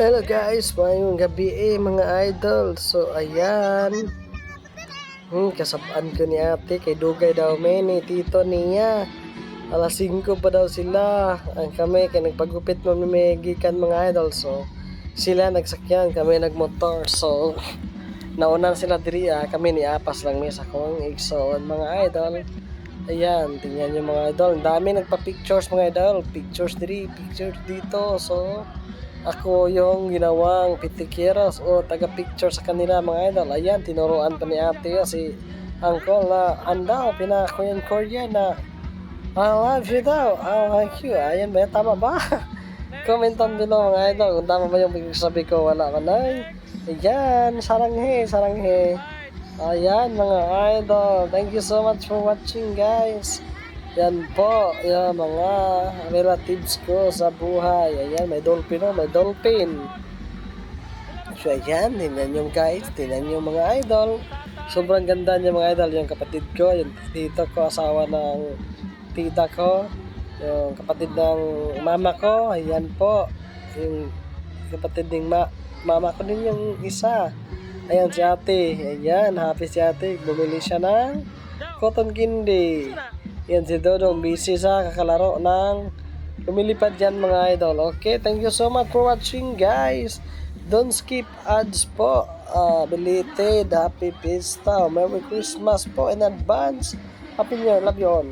Hello guys, mayong gabi eh mga idol. So ayan. Hmm, kasabaan ko ni ate kay Dugay daw men ni tito niya. Alas 5 pa daw sila. Ang kami kay nagpagupit mo gikan mga idol. So sila nagsakyan, kami nagmotor. So naunan sila diri ah. Kami ni apas lang mi sa kong igsoon mga idol. Ayan, tingnan nyo mga idol. Ang dami nagpa-pictures mga idol. Pictures diri, pictures dito. So, ako yung ginawang pitikeros o taga-picture sa kanila mga idol. Ayan, tinuruan pa ni ate si uncle na anda, pinako yung Korean na I love you daw. I like you. Ayan ba? Tama ba? Comment on below mga idol kung tama ba yung sabi ko wala ka na. Ayan, saranghe, saranghe. Ayan mga idol. Thank you so much for watching guys. Yan po, yan mga relatives ko sa buhay. Ayan, may dolphin oh, may dolphin. So ayan, tingnan nyo guys, tingnan nyo mga idol. Sobrang ganda niya mga idol, yung kapatid ko, yung tito ko, asawa ng tita ko, yung kapatid ng mama ko, ayan po, yung kapatid ng ma mama ko din yung isa. Ayan si ate, ayan, happy si ate, bumili siya ng cotton candy. Yan si Dodong, busy sa kakalaro ng lumilipad yan mga idol. Okay, thank you so much for watching guys. Don't skip ads po. Uh, belated, happy Pista, Merry Christmas po in advance. Happy New Year, love you all.